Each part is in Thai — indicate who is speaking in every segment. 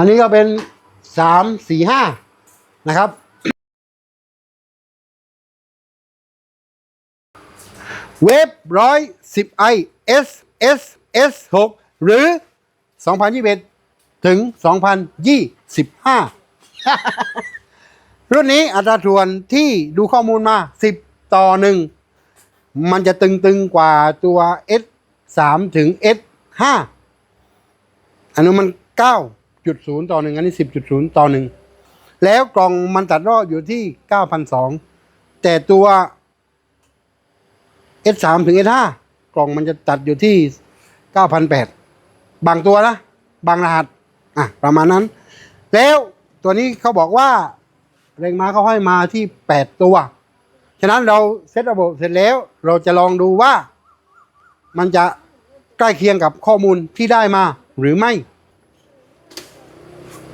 Speaker 1: อันนี้ก็เป็นสามสี่ห้านะครับ เวฟร้อยสิบไอ S S S หกหรือสองพันยี่สิบถึงสองพันยี่สิบห้ารุ่นนี้อัตราส่วนที่ดูข้อมูลมา 10 ต่อ 1 มันจะตึงๆกว่าตัว S 3ถึง S 5อันนู้นมัน 9.0ต่อ1อันนี้10.0ต่อ1แล้วกล่องมันตัดรอบอยู่ที่9,200แต่ตัว S 3ถึง S 5กล่องมันจะตัดอยู่ที่9,800บางตัวนะ บางรหัสอะประมาณนั้น แล้วตัวนี้เขาบอกว่าแรงม้าเขาให้มาที่8ตัว ฉะนั้นเราเซตระบบเสร็จแล้ว เราจะลองดูว่ามันจะใกล้เคียงกับข้อมูลที่ได้มาหรือไม่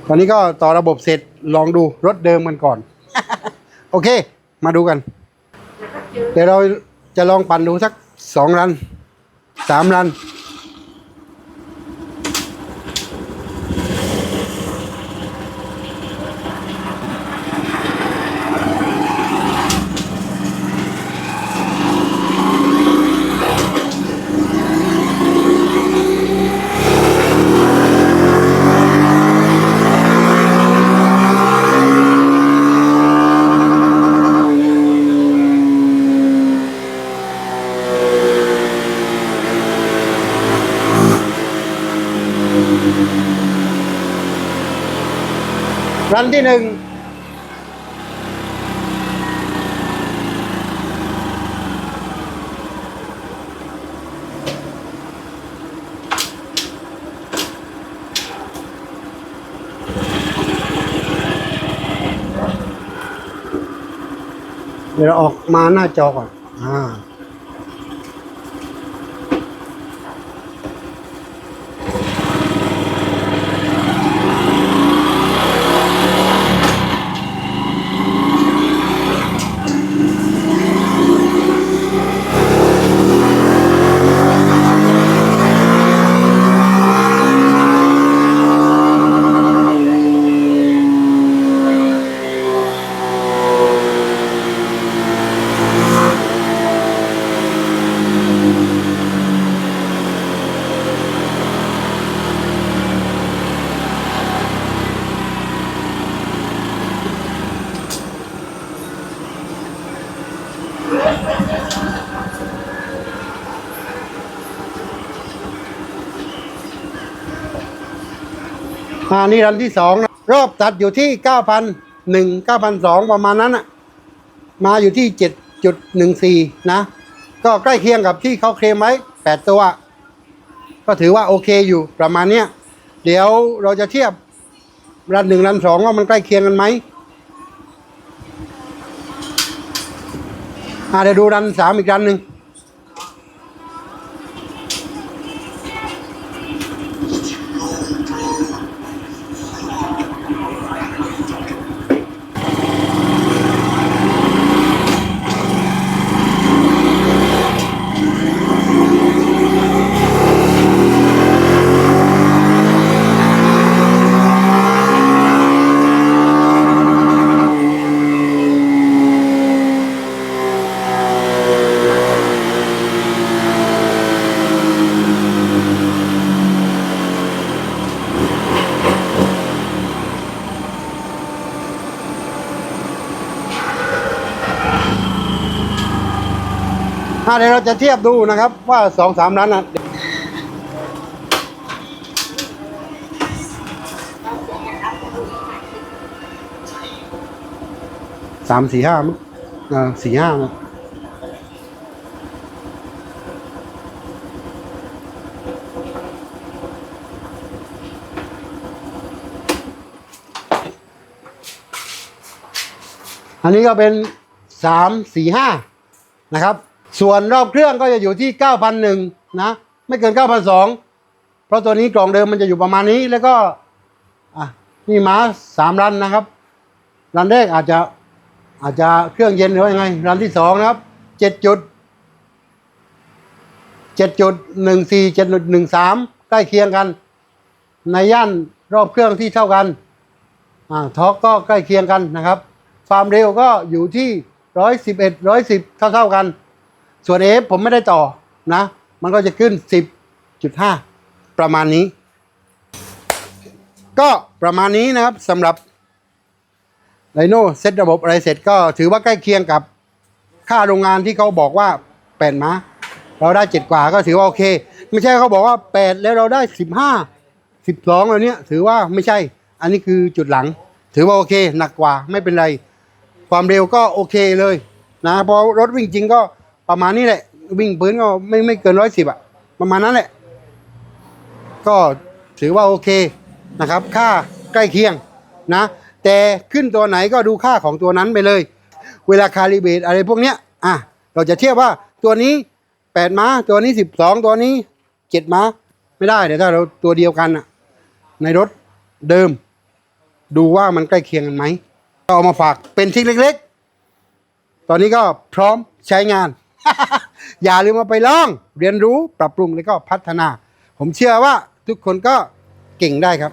Speaker 1: ตอนนี้ก็ต่อระบบเสร็จลองดูรถเดิมกันก่อน โอเค มาดูกัน เดี๋ยวเราจะลองปั่นดูสักสองรันสามรัน รันที่หนึ่งเดี๋ยวเราออกมาหน้าจอก่อน อ่า อ่านี่รันที่สองนะรอบตัดอยู่ที่เก้าพันหนึ่งเก้าพันสองประมาณนั้นอะมาอยู่ที่เจ็ดจุดหนึ่งสี่นะ ก็ใกล้เคียงกับที่เขาเคลมไว้แปดตัว ก็ถือว่าโอเคอยู่ประมาณเนี้ยเดี๋ยวเราจะเทียบรันหนึ่งรันสองว่ามันใกล้เคียงกันไหม อ่าเดี๋ยวดูดันสามอีกรันหนึ่ง อ่าเดี๋ยวเราจะเทียบดูนะครับว่าสองสามร้านอะสามสี่ห้ามั้งอ่าสี่ห้ามั้งอันนี้ก็เป็นสามสี่ห้านะครับ ส่วนรอบเครื่องก็จะอยู่ที่ 9,001นะไม่เกิน 9,002เพราะตัวนี้กล่องเดิมมันจะอยู่ประมาณนี้แล้วก็อะนี่มาสามรันนะครับ รันแรกอาจจะอาจจะเครื่องเย็นหรือยังไง รันที่สองนะครับเจ็ดจุดเจ็ดจุดหนึ่งสี่เจ็ดหนึ่งสามใกล้เคียงกัน ในย่านรอบเครื่องที่เท่ากันอ่าทอกก็ใกล้เคียงกันนะครับ ความเร็วก็อยู่ที่ร้อยสิบเอ็ดร้อยสิบเท่าเท่าๆกัน ส่วนเอฟผมไม่ได้ต่อนะ มันก็จะขึ้นสิบจุดห้าประมาณนี้ ก็ประมาณนี้นะครับสำหรับไ i โน่เซตระบบอะไรเสร็จก็ถือว่าใกล้เคียงกับค่าโรงงานที่เขาบอกว่าแปดมาเราได้เจ็ดกว่าก็ถือว่าโอเค ไม่ใช่เขาบอกว่าแปดแล้วเราได้สิบห้าสิบสองอะไรเนี้ยถือว่าไม่ใช่ อันนี้คือจุดหลัง ถือว่าโอเค หนักกว่าไม่เป็นไร ความเร็วก็โอเคเลยนะพอรถวิ่งจริงก็ ประมาณนี้แหละ วิ่งพื้นก็ไม่ไม่เกินร้อยสิบอะประมาณนั้นแหละ ก็ถือว่าโอเคนะครับ ค่าใกล้เคียงนะ แต่ขึ้นตัวไหนก็ดูค่าของตัวนั้นไปเลย เวลาคาลิเบตอะไรพวกเนี้ยอะเราจะเทียบว่าตัวนี้8ม้าตัวนี้12ตัวนี้7ม้าไม่ได้เดี๋ยวถ้าเราตัวเดียวกันอะในรถเดิม ดูว่ามันใกล้เคียงกันไหมก็เอามาฝากเป็นทริกเล็ก ๆ ตอนนี้ก็พร้อมใช้งาน อย่าลืมมาไปลอง เรียนรู้ปรับปรุงแล้วก็พัฒนา ผมเชื่อว่าทุกคนก็เก่งได้ครับ